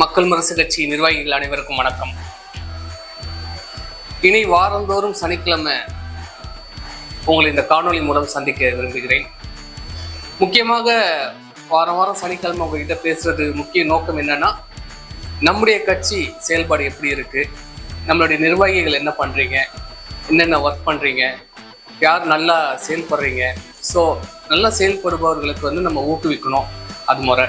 மக்கள் முரசு கட்சி நிர்வாகிகள் அனைவருக்கும் வணக்கம். இனி வாரந்தோறும் சனிக்கிழமை உங்களை இந்த காணொலி மூலம் சந்திக்க விரும்புகிறேன். முக்கியமாக வாரம் வாரம் சனிக்கிழமை உங்ககிட்ட பேசுறது முக்கிய நோக்கம் என்னன்னா நம்முடைய கட்சி செயல்பாடு எப்படி இருக்கு? நம்மளுடைய நிர்வாகிகள் என்ன பண்றீங்க? என்னென்ன ஒர்க் பண்றீங்க? யார் நல்லா செயல்படுறீங்க? ஸோ நல்லா செயல்படுபவர்களுக்கு வந்து நம்ம ஊக்குவிக்கணும். அது முறை.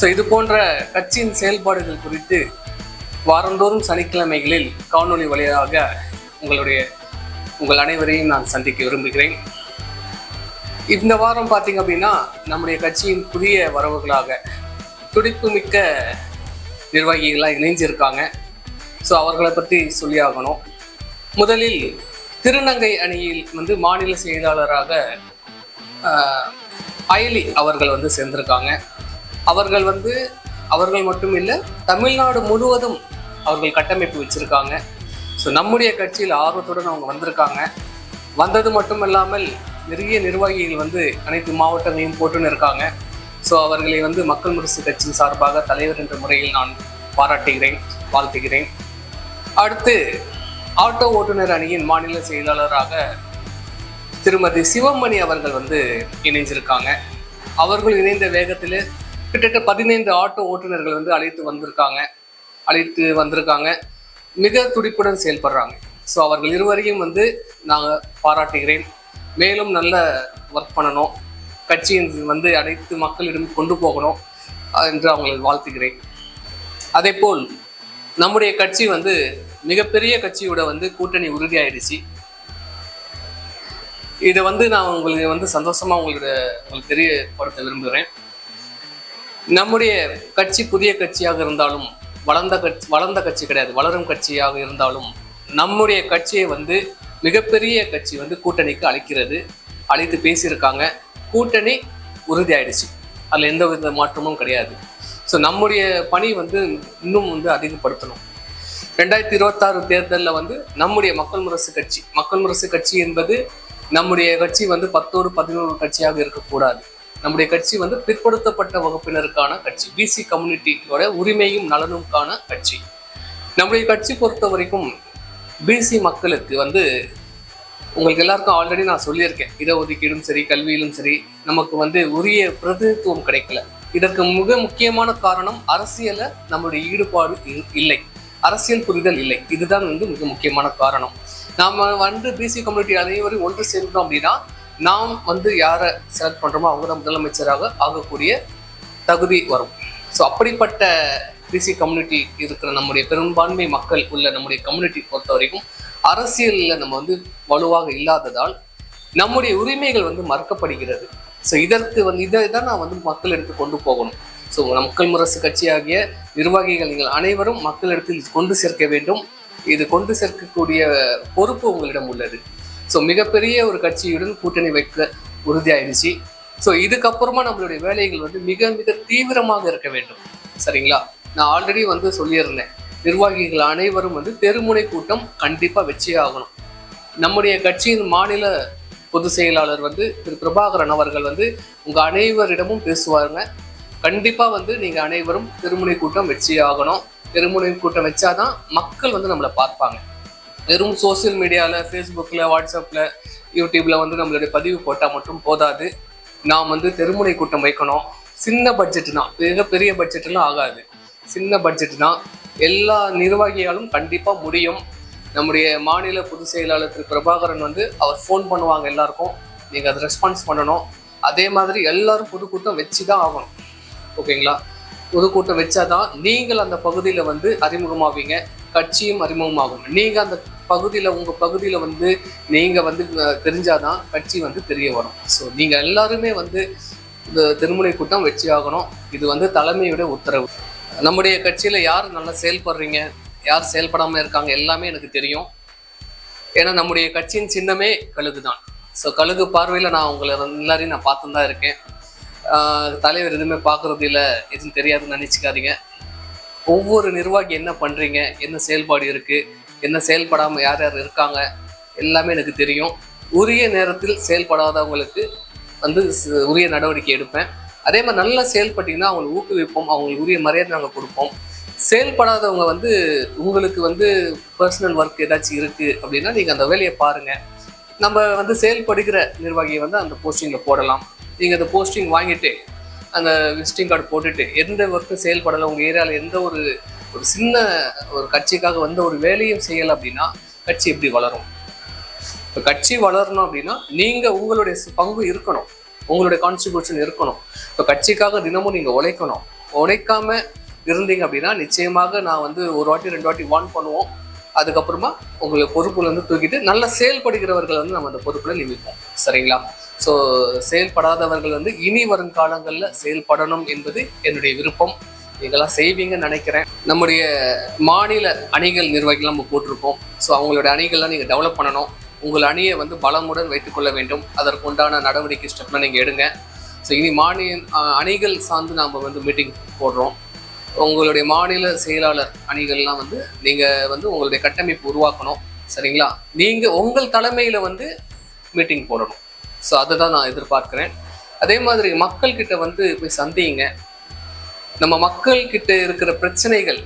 ஸோ இது போன்ற கட்சியின் செயல்பாடுகள் குறித்து வாரந்தோறும் சனிக்கிழமைகளில் காணொளி வழியாக உங்களுடைய உங்கள் அனைவரையும் நான் சந்திக்க விரும்புகிறேன். இந்த வாரம் பார்த்தீங்க அப்படின்னா நம்முடைய கட்சியின் புதிய வரவுகளாக துடிப்பு மிக்க நிர்வாகிகளாக இணைஞ்சிருக்காங்க. ஸோ அவர்களை பற்றி சொல்லி ஆகணும். முதலில் திருநங்கை அணியில் வந்து மாநில செயலாளராக அயலி அவர்கள் வந்து சேர்ந்திருக்காங்க. அவர்கள் வந்து அவர்கள் மட்டும் இல்லை தமிழ்நாடு முழுவதும் அவர்கள் கட்டமைப்பு வச்சுருக்காங்க. ஸோ நம்முடைய கட்சியில் ஆர்வத்துடன் அவங்க வந்திருக்காங்க. வந்தது மட்டும் இல்லாமல் நிறைய நிர்வாகிகள் வந்து அனைத்து மாவட்டங்களையும் போட்டுன்னு இருக்காங்க. ஸோ அவர்களை வந்து மக்கள் முரசு கட்சியின் சார்பாக தலைவர் என்ற முறையில் நான் பாராட்டுகிறேன் வாழ்த்துகிறேன். அடுத்து ஆட்டோ ஓட்டுநர் அணியின் மாநில செயலாளராக திருமதி சிவமணி அவர்கள் வந்து இணைஞ்சிருக்காங்க. அவர்கள் இணைந்த வேகத்தில் கிட்டத்தட்ட பதினைந்து ஆட்டோ ஓட்டுநர்கள் வந்து அழைத்து வந்திருக்காங்க. அழைத்து வந்திருக்காங்க. மிக துடிப்புடன் செயல்படுறாங்க. ஸோ அவர்கள் இருவரையும் வந்து நாங்கள் பாராட்டுகிறேன். மேலும் நல்ல ஒர்க் பண்ணணும். கட்சியின் வந்து அனைத்து மக்களிடம் கொண்டு போகணும் என்று அவங்களை வாழ்த்துகிறேன். அதே போல் நம்முடைய கட்சி வந்து மிகப்பெரிய கட்சியோட வந்து கூட்டணி உறுதியாயிடுச்சு. இதை வந்து நான் உங்களுக்கு வந்து சந்தோஷமாக உங்களோட உங்களுக்கு தெரியப்படுத்த விரும்புகிறேன். நம்முடைய கட்சி புதிய கட்சியாக இருந்தாலும் வளர்ந்த கட்சி வளர்ந்த கட்சி கிடையாது வளரும் கட்சியாக இருந்தாலும் நம்முடைய கட்சியை வந்து மிகப்பெரிய கட்சி வந்து கூட்டணிக்கு அழைக்கிறது அழைத்து பேசியிருக்காங்க. கூட்டணி உறுதியாயிடுச்சு. அதில் எந்த வித மாற்றமும் கிடையாது. ஸோ நம்முடைய பணி வந்து இன்னும் வந்து அதிகப்படுத்தணும். ரெண்டாயிரத்தி இருபத்தாறு தேர்தலில் வந்து நம்முடைய மக்கள் முரசு கட்சி. மக்கள் முரசு கட்சி என்பது நம்முடைய கட்சி வந்து பத்தோடு பதினோரு கட்சியாக இருக்கக்கூடாது. நம்முடைய கட்சி வந்து பிற்படுத்தப்பட்ட வகுப்பினருக்கான கட்சி. பிசி கம்யூனிட்டியோட உரிமையும் நலனுக்கான கட்சி. நம்முடைய கட்சி பொறுத்த வரைக்கும் பிசி மக்களுக்கு வந்து உங்களுக்கு எல்லாருக்கும் ஆல்ரெடி நான் சொல்லியிருக்கேன். இடஒதுக்கீடும் சரி கல்வியிலும் சரி நமக்கு வந்து உரிய பிரதிநிதித்துவம் கிடைக்கல. இதற்கு மிக முக்கியமான காரணம் அரசியலை நம்மளுடைய ஈடுபாடு இ- இல்லை. அரசியல் புரிதல் இல்லை. இதுதான் வந்து மிக முக்கியமான காரணம். நாம் வந்து பிசி கம்யூனிட்டி அனைவரும் ஒன்று சேர்ந்தோம் அப்படின்னா நாம் வந்து யாரை செலக்ட் பண்ணுறோமோ அவங்க தான் முதலமைச்சராக ஆகக்கூடிய தகுதி வரும். ஸோ அப்படிப்பட்ட பிசி கம்யூனிட்டி இருக்கிற நம்முடைய பெரும்பான்மை மக்கள் உள்ள நம்முடைய கம்யூனிட்டி பொறுத்த வரைக்கும் அரசியலில் நம்ம வந்து வலுவாக இல்லாததால் நம்முடைய உரிமைகள் வந்து மறுக்கப்படுகிறது. ஸோ இதற்கு வந்து இதை தான் நான் வந்து மக்கள் எடுத்து கொண்டு போகணும். ஸோ மக்கள் முரசு கட்சியாகிய நிர்வாகிகள் நீங்கள் அனைவரும் மக்களிடத்தில் கொண்டு சேர்க்க வேண்டும். இது கொண்டு சேர்க்கக்கூடிய பொறுப்பு உங்களிடம் உள்ளது. ஸோ மிகப்பெரிய ஒரு கட்சியுடன் கூட்டணி வைக்க உறுதியாயிருச்சு. ஸோ இதுக்கப்புறமா நம்மளுடைய வேலைகள் வந்து மிக மிக தீவிரமாக இருக்க வேண்டும். சரிங்களா? நான் ஆல்ரெடி வந்து சொல்லியிருந்தேன். நிர்வாகிகள் அனைவரும் வந்து தெருமுனை கூட்டம் கண்டிப்பாக வச்சே ஆகணும். நம்முடைய கட்சியின் மாநில பொதுச் செயலாளர் வந்து திரு பிரபாகரன் அவர்கள் வந்து உங்கள் அனைவரிடமும் பேசுவாருங்க. கண்டிப்பாக வந்து நீங்கள் அனைவரும் திருமுனை கூட்டம் வச்சே ஆகணும். திருமுனை கூட்டம் வச்சாதான் மக்கள் வந்து நம்மளை பார்ப்பாங்க. வெறும் சோஷியல் மீடியாவில் ஃபேஸ்புக்கில் வாட்ஸ்அப்பில் யூடியூப்பில் வந்து நம்மளுடைய பதிவு போட்டால் மட்டும் போதாது. நாம் வந்து தெருமுனை கூட்டம் வைக்கணும். சின்ன பட்ஜெட் தான் பெரிய பட்ஜெட்லாம் ஆகாது. சின்ன பட்ஜெட் தான் எல்லா நிர்வாகியாலும் கண்டிப்பாக முடியும். நம்முடைய மாநில பொதுச் செயலாளர் திரு. பிரபாகரன் வந்து அவர் ஃபோன் பண்ணுவாங்க எல்லாருக்கும். நீங்கள் அதை ரெஸ்பான்ஸ் பண்ணணும். அதே மாதிரி எல்லாரும் பொதுக்கூட்டம் வச்சு தான் ஆகணும் ஓகேங்களா பொதுக்கூட்டம் வச்சாதான் நீங்கள் அந்த பகுதியில் வந்து அறிமுகமாவீங்க. கட்சியும் அறிமுகமாகும். நீங்கள் அந்த பகுதியில் உங்கள் பகுதியில் வந்து நீங்கள் வந்து தெரிஞ்சாதான் கட்சி வந்து தெரிய வரும். ஸோ நீங்கள் எல்லாருமே வந்து இந்த திருமுனை கூட்டம் வெற்றி ஆகணும். இது வந்து தலைமையோட உத்தரவு. நம்முடைய கட்சியில் யார் நல்லா செயல்படுறீங்க? யார் செயல்படாமல் இருக்காங்க? எல்லாமே எனக்கு தெரியும். ஏன்னா நம்முடைய கட்சியின் சின்னமே கழுகு தான் ஸோ கழுகு பார்வையில் நான் உங்களை எல்லாரையும் நான் பார்த்துன்னு தான் இருக்கேன் தலைவர் எதுவுமே பார்க்கறது இல்லை. எதுவும் தெரியாதுன்னு நினச்சிக்காதீங்க. ஒவ்வொரு நிர்வாகி என்ன பண்ணுறீங்க என்ன செயல்பாடு இருக்குது என்ன செயல்படாமல் யார் யார் இருக்காங்க? எல்லாமே எனக்கு தெரியும். உரிய நேரத்தில் செயல்படாதவங்களுக்கு வந்து உரிய நடவடிக்கை எடுப்பேன். அதே மாதிரி நல்லா செயல்பட்டிங்கன்னா அவங்களை ஊக்குவிப்போம். அவங்களுக்கு உரிய மரியாதை நாங்கள் கொடுப்போம். செயல்படாதவங்க வந்து உங்களுக்கு வந்து பர்சனல் ஒர்க் ஏதாச்சும் இருக்குது அப்படின்னா நீங்கள் அந்த வேலையை பாருங்கள் நம்ம வந்து செயல்படுகிற நிர்வாகியை வந்து அந்த போஸ்டிங்கில் போடலாம். நீங்கள் அந்த போஸ்டிங் வாங்கிட்டு அந்த விசிட்டிங் கார்டு போட்டுட்டு எந்த ஒர்க்கும் செயல்படலை உங்கள் ஏரியாவில் எந்த ஒரு ஒரு சின்ன ஒரு கட்சிக்காக வந்த ஒரு வேலையும் செய்யலை அப்படின்னா கட்சி எப்படி வளரும்? இப்போ கட்சி வளரணும் அப்படின்னா நீங்கள் உங்களுடைய பங்கு இருக்கணும். உங்களுடைய கான்ட்ரிபியூஷன் இருக்கணும். இப்போ கட்சிக்காக தினமும் நீங்கள் உழைக்கணும். உழைக்காம இருந்தீங்க அப்படின்னா நிச்சயமாக நான் வந்து ஒரு வாட்டி ரெண்டு வாட்டி வான் பண்ணுவோம். அதுக்கப்புறமா உங்களை பொறுப்புலேருந்து தூக்கிட்டு நல்லா செயல்படுகிறவர்கள் வந்து நம்ம அந்த பொறுப்பில் நிமிப்போம் சரிங்களா? ஸோ செயல்படாதவர்கள் வந்து இனி வரும் காலங்களில் செயல்படணும் என்பது என்னுடைய விருப்பம். இதெல்லாம் செய்வீங்கன்னு நினைக்கிறேன். நம்முடைய மாநில அணிகள் நிர்வாகிகள் நம்ம போட்டிருக்கோம் ஸோ அவங்களோட அணிகள்லாம் நீங்கள் டெவலப் பண்ணணும். உங்கள் அணியை வந்து பலமுடன் வைத்துக்கொள்ள வேண்டும். அதற்கு உண்டான நடவடிக்கை ஸ்டெப்லாம் நீங்கள் எடுங்க. ஸோ இனி மாநில அணிகள் சார்ந்து நாம் வந்து மீட்டிங் போடுறோம். உங்களுடைய மாநில செயலாளர் அணிகள்லாம் வந்து நீங்கள் வந்து உங்களுடைய கட்டமைப்பு உருவாக்கணும். சரிங்களா? நீங்கள் உங்கள் தலைமையில் வந்து மீட்டிங் போடணும். ஸோ அதை தான் நான் எதிர்பார்க்குறேன். அதே மாதிரி மக்கள்கிட்ட வந்து போய் சந்தியுங்க. நம்ம மக்கள்கிட்ட இருக்கிற பிரச்சனைகள்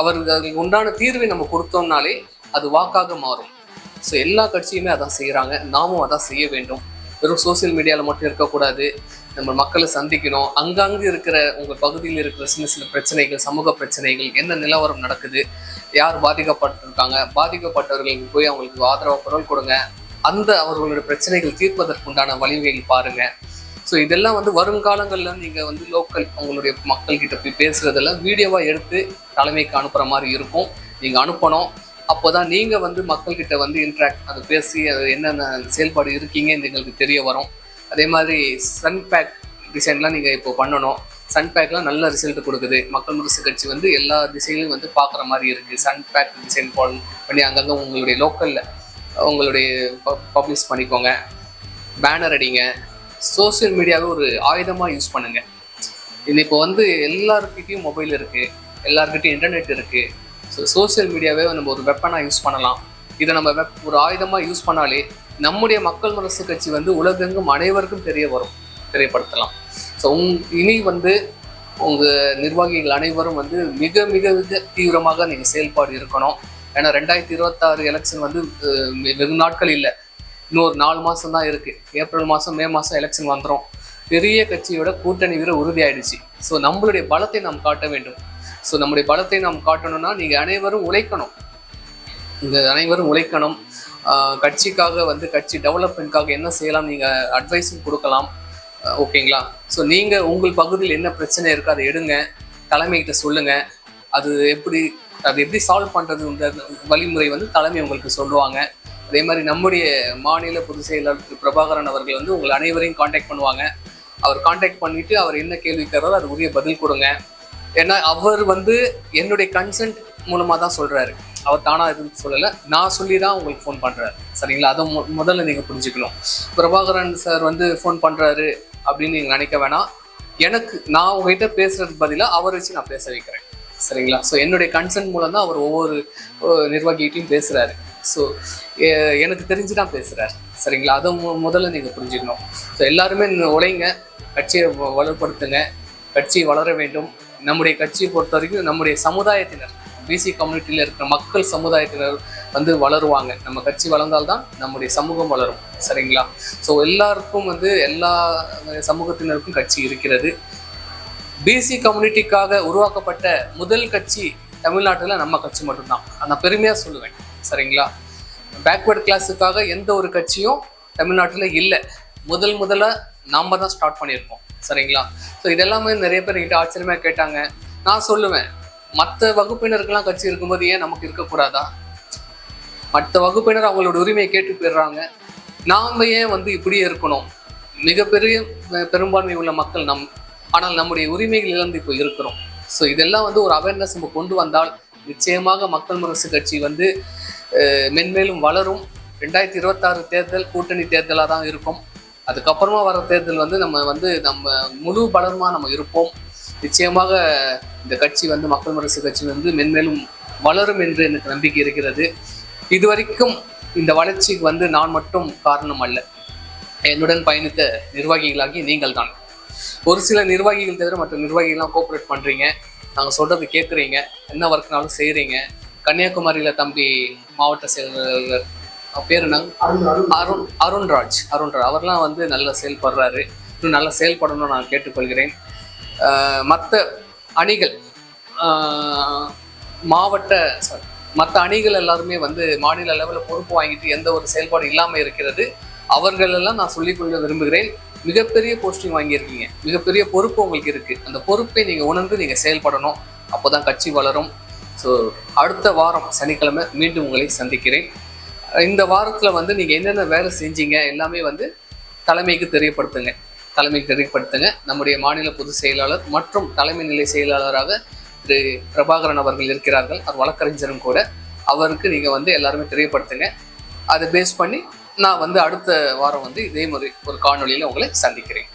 அவர்களுக்கு உண்டான தீர்வை நம்ம கொடுத்தோம்னாலே அது வாக்காக மாறும். ஸோ எல்லா கட்சியுமே அதான் செய்கிறாங்க நாமும் அதான் செய்ய வேண்டும். வெறும் சோஷியல் மீடியாவில் மட்டும் இருக்கக்கூடாது. நம்ம மக்களை சந்திக்கணும். அங்கங்கே இருக்கிற உங்கள் பகுதியில் இருக்கிற சின்ன சின்ன பிரச்சனைகள் சமூக பிரச்சனைகள் என்ன நிலவரம் நடக்குது யார் பாதிக்கப்பட்டிருக்காங்க பாதிக்கப்பட்டவர்களுக்கு போய் அவங்களுக்கு ஆதரவாக குரல் கொடுங்க. அந்த அவர்களுடைய பிரச்சனைகள் தீர்ப்பதற்குண்டான வழிவகைகள் பாருங்க. ஸோ இதெல்லாம் வந்து வருங்காலங்களில் நீங்கள் வந்து லோக்கல் உங்களுடைய மக்கள்கிட்ட போய் பேசுகிறதெல்லாம் வீடியோவாக எடுத்து தலைமைக்கு அனுப்புகிற மாதிரி இருக்கும். நீங்கள் அனுப்பணும். அப்போ தான் நீங்கள் வந்து மக்கள்கிட்ட வந்து இன்ட்ராக்ட் அதை பேசி அது என்னென்ன செயல்பாடு இருக்கீங்கன்னு எங்களுக்கு தெரிய வரும். அதே மாதிரி சன் பேக் டிசைன்லாம் நீங்கள் இப்போ பண்ணணும். சன் பேக்லாம் நல்ல ரிசல்ட் கொடுக்குது. மக்கள் முரசு கட்சி வந்து எல்லா திசையிலும் வந்து பார்க்குற மாதிரி இருக்குது சன் பேக் டிசைன் பண்ணி அங்கங்கே உங்களுடைய லோக்கலில் உங்களுடைய பப்ளிஷ் பண்ணிக்கோங்க. பேனர் அடிங்க. சோஷியல் மீடியாவை ஒரு ஆயுதமாக யூஸ் பண்ணுங்கள் இது இப்போ வந்து எல்லாருக்கிட்டையும் மொபைல் இருக்குது எல்லாருக்கிட்டையும் இன்டர்நெட் இருக்குது ஸோ சோஷியல் மீடியாவே நம்ம ஒரு வெப்பனாக யூஸ் பண்ணலாம். இதை நம்ம வெப் ஒரு ஆயுதமாக யூஸ் பண்ணாலே நம்முடைய மக்கள் மனசு கட்சி வந்து உலகெங்கும் அனைவருக்கும் தெரிய வரும். தெரியப்படுத்தலாம். ஸோ உங் இனி வந்து உங்கள் நிர்வாகிகள் அனைவரும் வந்து மிக மிக மிக தீவிரமாக நீங்கள் செயல்பாடு இருக்கணும். ஏன்னா ரெண்டாயிரத்தி இருபத்தாறு எலெக்ஷன் வந்து வெகு நாட்கள் இல்லை. இன்னொரு நாலு மாதம் தான் இருக்குது ஏப்ரல் மாதம் மே மாதம் எலெக்ஷன் வந்துடும் பெரிய கட்சியோட கூட்டணி வீர உறுதியாயிடுச்சு. ஸோ நம்மளுடைய பலத்தை நாம் காட்ட வேண்டும். ஸோ நம்முடைய பலத்தை நாம் காட்டணும்னா நீங்கள் அனைவரும் உழைக்கணும். இந்த அனைவரும் உழைக்கணும். கட்சிக்காக வந்து கட்சி டெவலப்மெண்ட்காக என்ன செய்யலாம் நீங்கள் அட்வைஸும் கொடுக்கலாம். ஓகேங்களா? ஸோ நீங்கள் உங்கள் பகுதியில் என்ன பிரச்சனை இருக்கோ அதை எடுங்க. தலைமைகிட்ட சொல்லுங்கள் அது எப்படி அது எப்படி சால்வ் பண்ணுறது வழிமுறை வந்து தலைமை உங்களுக்கு சொல்லுவாங்க. அதே மாதிரி நம்முடைய மாநில பொதுச் செயலாளர் திரு. பிரபாகரன் அவர்கள் வந்து உங்கள் அனைவரையும் காண்டாக்ட் பண்ணுவாங்க. அவர் காண்டாக்ட் பண்ணிவிட்டு அவர் என்ன கேள்வி கேட்கிறாரோ அது உரிய பதில் கொடுங்க. ஏன்னா அவர் வந்து என்னுடைய கன்சென்ட் மூலமாக தான் சொல்கிறாரு அவர் தானாக எதுவும் சொல்லலை. நான் சொல்லி தான் உங்களுக்கு ஃபோன் பண்ணுறாரு சரிங்களா? அதை மு முதல்ல நீங்கள் புரிஞ்சுக்கணும். பிரபாகரன் சார் வந்து ஃபோன் பண்ணுறாரு அப்படின்னு நீங்கள் நினைக்க வேணாம். எனக்கு நான் உங்ககிட்ட பேசுறதுக்கு பதிலாக அவர் வச்சு நான் பேச வைக்கிறேன். சரிங்களா? ஸோ என்னுடைய கன்சர்ன் மூலம் தான் அவர் ஒவ்வொரு நிர்வாகிகிட்டையும் பேசுகிறாரு ஸோ எனக்கு தெரிஞ்சு தான் பேசுகிறார் சரிங்களா? அதை மு- முதல்ல நீங்கள் புரிஞ்சுக்கணும். ஸோ எல்லாருமே உழைங்க கட்சியை வ- வலுப்படுத்துங்க கட்சி வளர வேண்டும். நம்முடைய கட்சியை பொறுத்த வரைக்கும் நம்முடைய சமுதாயத்தினர் பிசி கம்யூனிட்டியில் இருக்கிற மக்கள் சமுதாயத்தினர் வந்து வளருவாங்க. நம்ம கட்சி வளர்ந்தால்தான் நம்முடைய சமூகம் வளரும். சரிங்களா? ஸோ எல்லாருக்கும் வந்து எல்லா சமூகத்தினருக்கும் கட்சி இருக்கிறது. பிசி கம்யூனிட்டிக்காக உருவாக்கப்பட்ட முதல் கட்சி தமிழ்நாட்டில் நம்ம கட்சி மட்டும்தான். நான் பெருமையாக சொல்லுவேன். சரிங்களா? பேக்வேர்ட் கிளாஸுக்காக எந்த ஒரு கட்சியும் தமிழ்நாட்டில் இல்லை. முதல் முதல்ல நாம் தான் ஸ்டார்ட் பண்ணியிருக்கோம். சரிங்களா? ஸோ இதெல்லாமே நிறைய பேர் என்கிட்ட ஆச்சரியமாக கேட்டாங்க. நான் சொல்லுவேன் மற்ற வகுப்பினருக்கெல்லாம் கட்சி இருக்கும்போது ஏன் நமக்கு இருக்கக்கூடாதா? மற்ற வகுப்பினர் அவங்களோட உரிமையை கேட்டு போயிடுறாங்க. நாம் ஏன் வந்து இப்படியே இருக்கணும்? மிகப்பெரிய பெரும்பான்மை உள்ள மக்கள் நம் ஆனால் நம்முடைய உரிமைகள் இழந்து இப்போ இருக்கிறோம். ஸோ இதெல்லாம் வந்து ஒரு அவேர்னஸ் நம்ம கொண்டு வந்தால் நிச்சயமாக மக்கள் முரசு கட்சி வந்து மென்மேலும் வளரும். ரெண்டாயிரத்தி இருபத்தாறு தேர்தல் கூட்டணி தேர்தலாக தான் இருக்கும். அதுக்கப்புறமா வர தேர்தல் வந்து நம்ம வந்து நம்ம முழு பலருமாக நம்ம இருப்போம். நிச்சயமாக இந்த கட்சி வந்து மக்கள் முரசு கட்சி வந்து மென்மேலும் வளரும் என்று எனக்கு நம்பிக்கை இருக்கிறது. இதுவரைக்கும் இந்த வளர்ச்சிக்கு வந்து நான் மட்டும் காரணம் அல்ல. என்னுடன் பயணித்த நிர்வாகிகளாகி நீங்கள் தான் ஒரு சில நிர்வாகிகள் தவிர மற்ற நிர்வாகிகள்லாம் கோஆப்ரேட் பண்ணுறீங்க நாங்கள் சொல்றது கேட்குறீங்க என்ன ஒர்க்னாலும் செய்கிறீங்க கன்னியாகுமரியில் தம்பி மாவட்ட செயலர் பேர் என்னங்க அருண் அருண்ராஜ் அருண்ராஜ். அவர்லாம் வந்து நல்லா செயல்படுறாரு. இன்னும் நல்லா செயல்படணும்னு நான் கேட்டுக்கொள்கிறேன். மற்ற அணிகள் மாவட்ட மற்ற அணிகள் எல்லாருமே வந்து மாநில லெவலில் பொறுப்பு வாங்கிட்டு எந்த ஒரு செயல்பாடு இல்லாமல் இருக்கிறது. அவர்கள் எல்லாம் நான் சொல்லிக்கொள்ள விரும்புகிறேன். மிகப்பெரிய போஸ்டிங் வாங்கியிருக்கீங்க. மிகப்பெரிய பொறுப்பு உங்களுக்கு இருக்குது அந்த பொறுப்பை நீங்கள் உணர்ந்து நீங்கள் செயல்படணும். அப்போதான் கட்சி வளரும். ஸோ அடுத்த வாரம் சனிக்கிழமை மீண்டும் உங்களை சந்திக்கிறேன். இந்த வாரத்தில் வந்து நீங்கள் என்னென்ன வேலை செஞ்சீங்க எல்லாமே வந்து தலைமைக்கு தெரியப்படுத்துங்க. தலைமைக்கு தெரியப்படுத்துங்க. நம்முடைய மாநில பொதுச் செயலாளர் மற்றும் தலைமை நிலை செயலாளராக திரு பிரபாகரன் அவர்கள் இருக்கிறார்கள். அவர் வழக்கறிஞரும் கூட. அவருக்கு நீங்கள் வந்து எல்லாருமே தெரியப்படுத்துங்க. அதை பேஸ் பண்ணி நான் வந்து அடுத்த வாரம் வந்து இதே மாதிரி ஒரு காணொலியில் உங்களை சந்திக்கிறேன்.